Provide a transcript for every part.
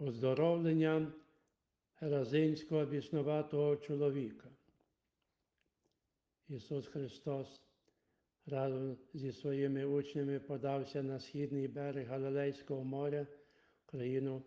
оздоровлення Разинського біснуватого чоловіка. Ісус Христос разом зі своїми учнями подався на східний берег Галилейського моря, в країну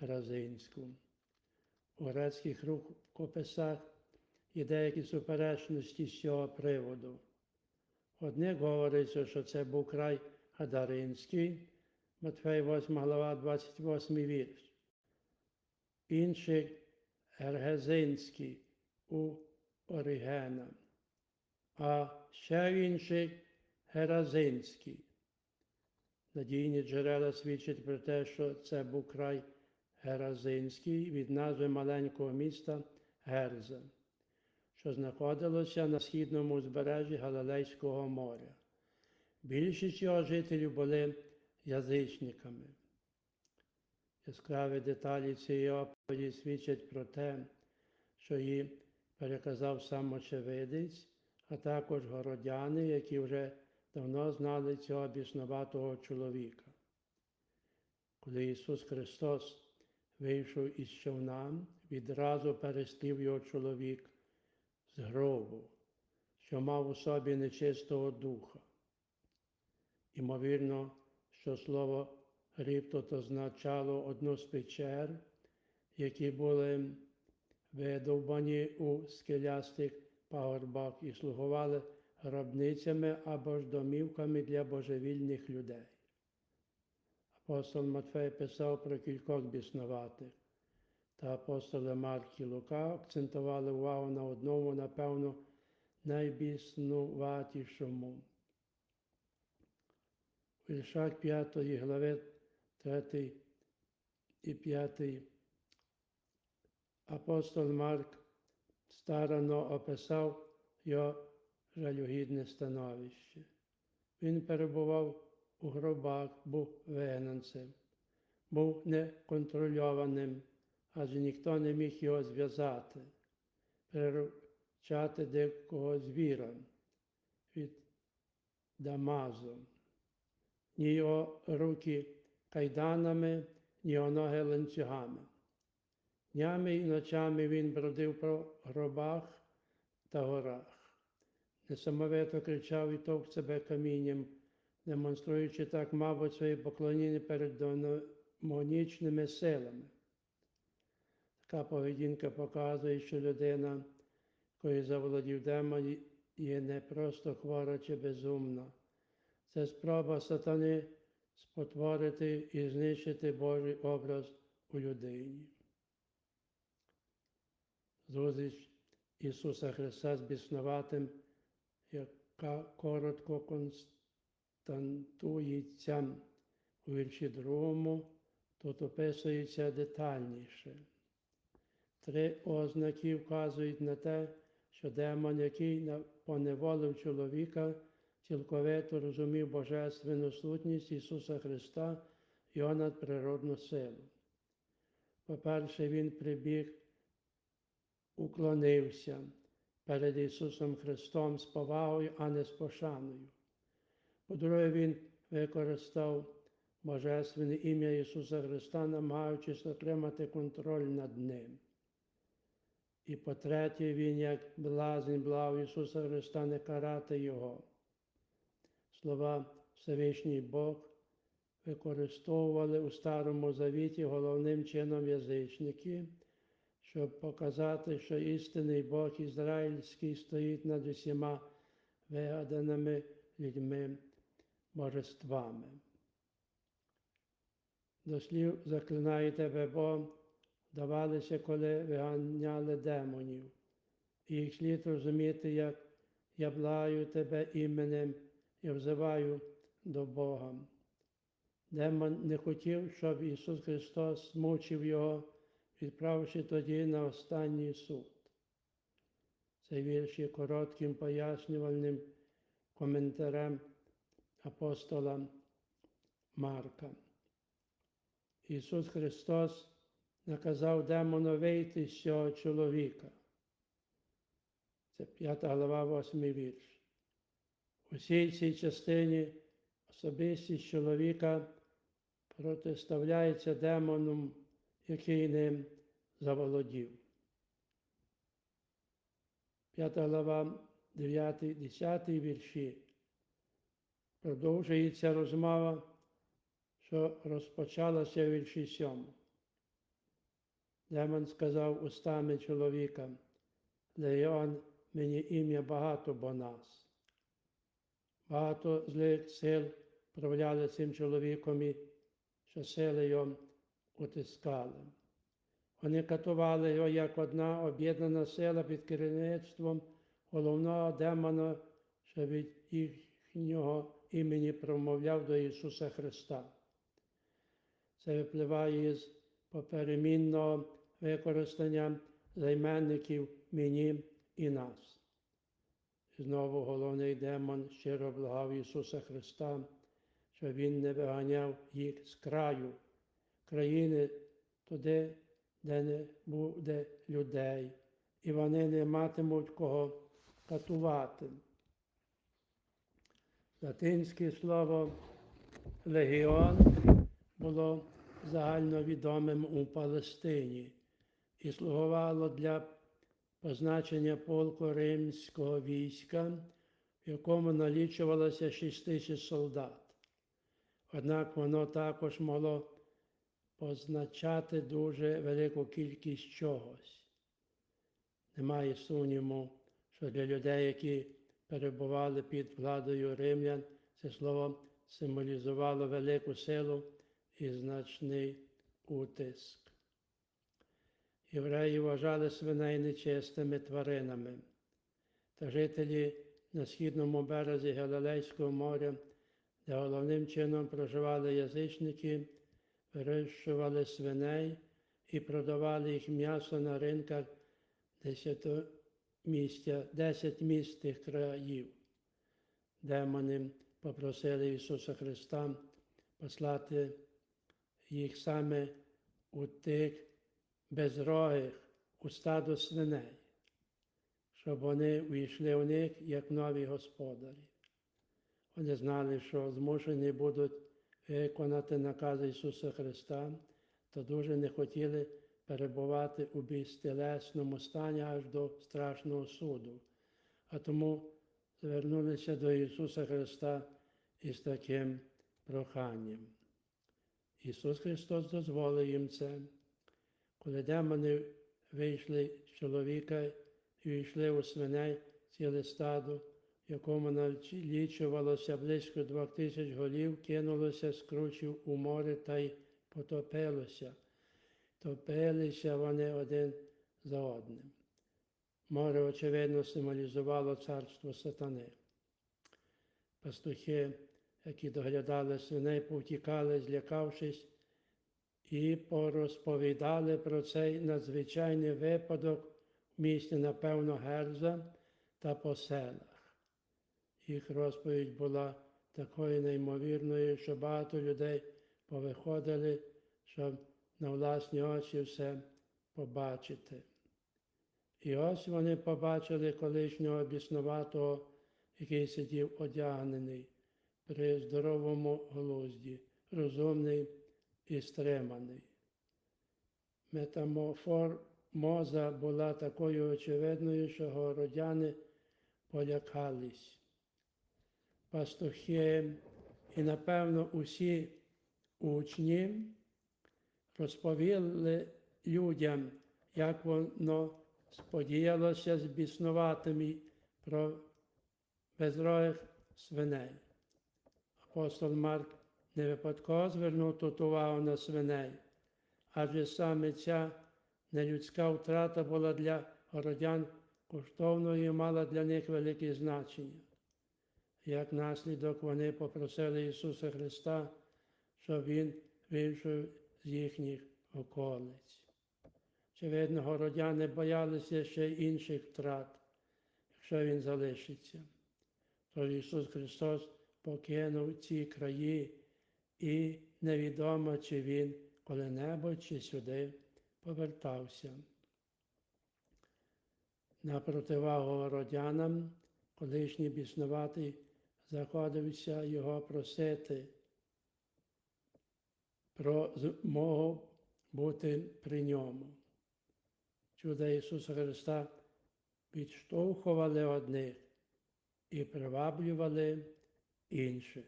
Разинську. У грецьких рукописах є деякі суперечності з цього приводу. Одне говориться, що це був край Гадаринський, Матфей 8 глава, 28 вірш. Інший Ергезинський у Оригена, а ще інший Геразинський. Надійні джерела свідчать про те, що це був край Геразинський від назви маленького міста Герза, що знаходилося на східному узбережжі Галилейського моря. Більшість його жителів були язичниками. Яскраві деталі цієї оповіді свідчать про те, що її переказав сам очевидець, а також городяни, які вже давно знали цього біснуватого чоловіка. Коли Ісус Христос вийшов із човна, відразу перестив його чоловік з гробу, що мав у собі нечистого духа. Імовірно, що слово гріб означало одну з печер, які були видовбані у скелястих пагорбах і слугували гробницями або ж домівками для божевільних людей. Апостол Матфей писав про кількох біснуватих, та апостоли Марк і Лука акцентували увагу на одному, напевно, найбіснуватішому. У віршах 5 глави 3 і 5 апостол Марк старано описав його жалюгідне становище. Він перебував у гробах, був вигнанцем, був неконтрольованим, адже ніхто не міг його зв'язати, переручати дикого звіра від Дамазу. Ні його руки кайданами, його ланцюгами. Днями і ночами він бродив по гробах та горах, несамовито кричав і товк себе камінням, демонструючи так, мабуть, свої поклоніння перед демонічними силами. Така поведінка показує, що людина, якою заволодів демон, є не просто хвора чи безумна. Це спроба сатани спотворити і знищити Божий образ у людині. Зустріч Ісуса Христа з біснуватим, яка коротко константується у вірші другому, тут описується детальніше. Три ознаки вказують на те, що демон, який поневолив чоловіка, цілковито розумів Божественну сутність Ісуса Христа його надприродну силу. По-перше, Він прибіг, уклонився перед Ісусом Христом з повагою, а не з пошаною. По-друге, Він використав Божественне ім'я Ісуса Христа, намагаючись отримати контроль над Ним. І по-третє, Він, як блазень, блав Ісуса Христа не карати Його. Слова Всевишній Бог використовували у Старому Завіті головним чином язичники, щоб показати, що істинний Бог ізраїльський стоїть над усіма вигаданими людьми божествами. До слів заклинаю тебе Бог, давалися, коли виганяли демонів. І їх слід розуміти, як я блаю тебе іменем і взиваю до Бога. Демон не хотів, щоб Ісус Христос змучив Його, відправивши тоді на останній суд. Цей вірш є коротким пояснювальним коментарем апостола Марка. Ісус Христос наказав демону вийти з цього чоловіка. Це 5 глава, 8 вірш. У всій цій частині особистість чоловіка протиставляється демоном, який ним заволодів. П'ята глава, 9, 10 вірші. Продовжується розмова, що розпочалася в вірші 7. Демон сказав устами чоловіка, Леон мені ім'я багато бо нас. Багато злих сил правляли цим чоловіком і що сили його утискали. Вони катували його як одна об'єднана сила під керівництвом головного демона, що від їхнього імені промовляв до Ісуса Христа. Це випливає із поперемінного використання займенників мені і нас. Знову головний демон щиро благав Ісуса Христа, щоб Він не виганяв їх з краю, країни туди, де не буде людей, і вони не матимуть кого катувати. Латинське слово легіон було загальновідомим у Палестині і слугувало для позначення полку римського війська, в якому налічувалося 6 тисяч солдат. Однак воно також могло позначати дуже велику кількість чогось. Немає сумніву, що для людей, які перебували під владою римлян, це слово символізувало велику силу і значний утиск. Євреї вважали свиней нечистими тваринами, та жителі на східному березі Галилейського моря, де головним чином проживали язичники, вирощували свиней і продавали їх м'ясо на ринках десятимістя, десять міст тих країв. Демони попросили Ісуса Христа послати їх саме у тих безрогих, у стадо свиней, щоб вони увійшли у них як нові господарі. Вони знали, що змушені будуть виконати накази Ісуса Христа, то дуже не хотіли перебувати у безтелесному стані аж до страшного суду, а тому звернулися до Ісуса Христа із таким проханням. Ісус Христос дозволив їм це. Коли демони вийшли з чоловіка і війшли у свиней ціле стадо, якому налічувалося близько двох тисяч голів, кинулося з кручів у море та й потопилося. Топилися вони один за одним. Море, очевидно, символізувало царство сатани. Пастухи, які доглядали свиней, повтікали, злякавшись, і порозповідали про цей надзвичайний випадок в місті, напевно, Герза та по селах. Їх розповідь була такою неймовірною, що багато людей повиходили, щоб на власні очі все побачити. І ось вони побачили колишнього біснуватого, який сидів одягнений при здоровому глузді, розумний і стриманий. Метаморфоза була такою очевидною, що городяни полякались. Пастухи і, напевно, усі учні розповіли людям, як воно сподіялося з біснуватими про безрогих свиней. Апостол Марк не випадково звернув тут увагу на свиней, адже саме ця нелюдська втрата була для городян коштовною і мала для них велике значення. Як наслідок вони попросили Ісуса Христа, щоб Він вийшов з їхніх околиць. Очевидно, городяни боялися ще інших втрат, якщо Він залишиться. Тож Ісус Христос покинув ці краї і невідомо, чи він коли-небудь чи сюди повертався. На противагу городянам, колишній біснуватий заходився його просити про змогу бути при ньому. Чуда Ісуса Христа відштовхували одних і приваблювали інших.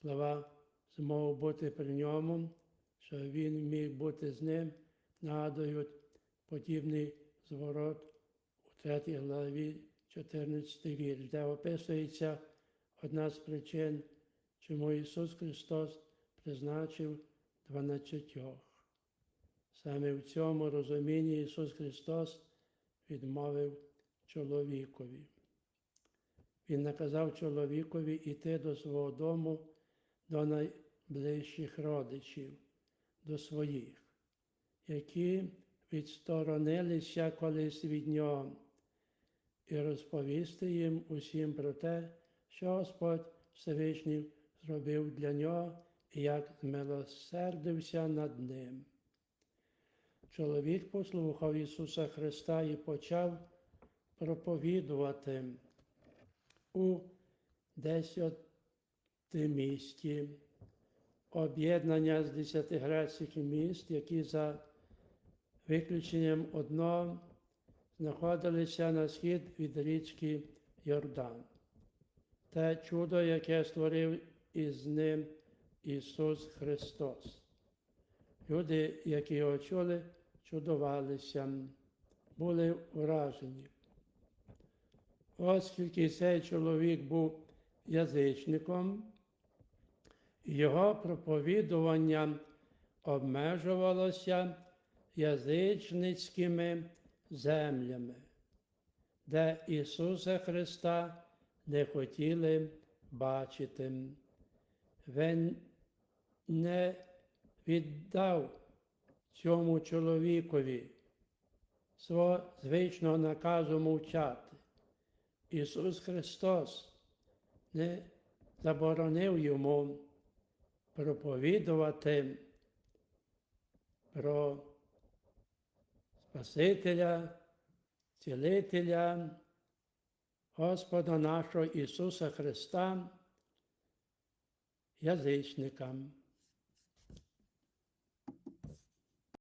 Слова змогу бути при ньому, що він міг бути з ним, нагадують подібний зворот у 3 главі 14 вірш, де описується одна з причин, чому Ісус Христос призначив дванадцятьох. Саме в цьому розумінні Ісус Христос відмовив чоловікові. Він наказав чоловікові йти до свого дому, до найближчих родичів, до своїх, які відсторонилися колись від нього, і розповісти їм усім про те, що Господь Всевишній зробив для нього і як змилосердився над ним. Чоловік послухав Ісуса Христа і почав проповідувати у десятимісті об'єднання з десяти грецьких міст, які за виключенням одного знаходилися на схід від річки Йордан. Те чудо, яке створив із ним Ісус Христос. Люди, які його чули, чудувалися, були вражені. Оскільки цей чоловік був язичником, його проповідування обмежувалося язичницькими землями, де Ісуса Христа не хотіли бачити. Він не віддав цьому чоловікові свого звичного наказу мовчати. Ісус Христос не заборонив йому проповідувати про Спасителя, Цілителя, Господа нашого Ісуса Христа язичникам.